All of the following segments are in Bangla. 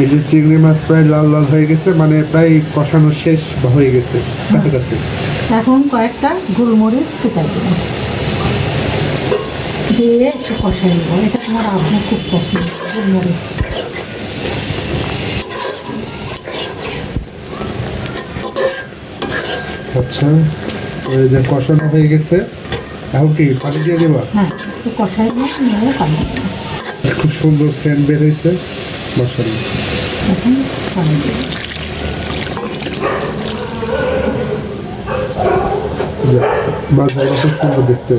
এই যে চিংড়ি মাছ প্রায় লাল লাল হয়ে গেছে মানে প্রায় কষানো শেষ হয়ে গেছে কাছাকাছি। এখন কয়েকটা গোলমরিচ ছিটাই দেবো। দিয়ে একটু কষাই দেবো এটা তোমার আব্বু খুব পছন্দ গোলমরিচ। আচ্ছা ওই যে কষানো হয়ে গেছে। এখন কি পানি দিয়ে দেবা? হ্যাঁ একটু কষাই নিয়ে নিয়ে পানি খুব সুন্দর সেন্ট বের হয়েছে। মশলা এখন পানি বাজারে খুব সুন্দর দেখতে।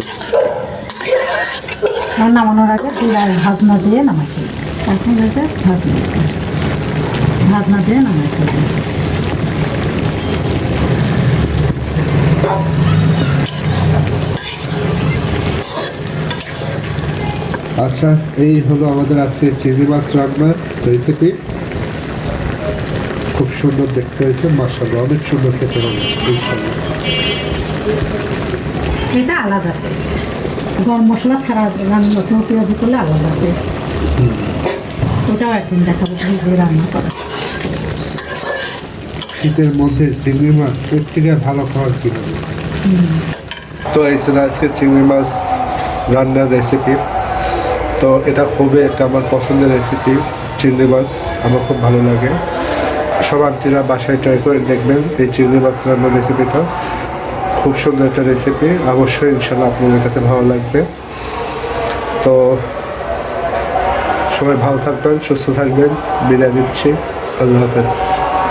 আর নামানোর আগে জিরা ভাজনা দিয়ে নামাই ফেলব এখন হয়েছে ভাজনা। ভাজনা দিয়ে নামাই ফেলব আচ্ছা এই হলো আমাদের আজকে চিংড়ি মাছ রান্নার রেসিপি খুব সুন্দর দেখতে হয়েছে মাসাল্লাহ অনেক সুন্দর খেতে হবে এটা আলাদা টেস্ট গরম মশলা ছাড়া রান্না কেউ পেঁয়াজি করলে আলাদা টেস্ট ওটাও একদিন দেখাবো ভেজে রান্না করা। শীতের মধ্যে চিংড়ি মাছ এর থেকে ভালো খাবার কি হবে? তো এই ছিল আজকে চিংড়ি মাছ রান্নার রেসিপি তো এটা খুবই একটা আমার পছন্দের রেসিপি চিংড়ি মাছ, আমার খুব ভালো লাগে। সব আন্টিরা বাসায় ট্রাই করে দেখবেন এই চিংড়ি মাছ রান্নার রেসিপিটা খুব সুন্দর একটা রেসিপি অবশ্যই ইনশাল্লাহ আপনাদের কাছে ভালো লাগবে। তো সবাই ভালো থাকবেন, সুস্থ থাকবেন, বিদায় দিচ্ছি আল্লাহ হাফেজ।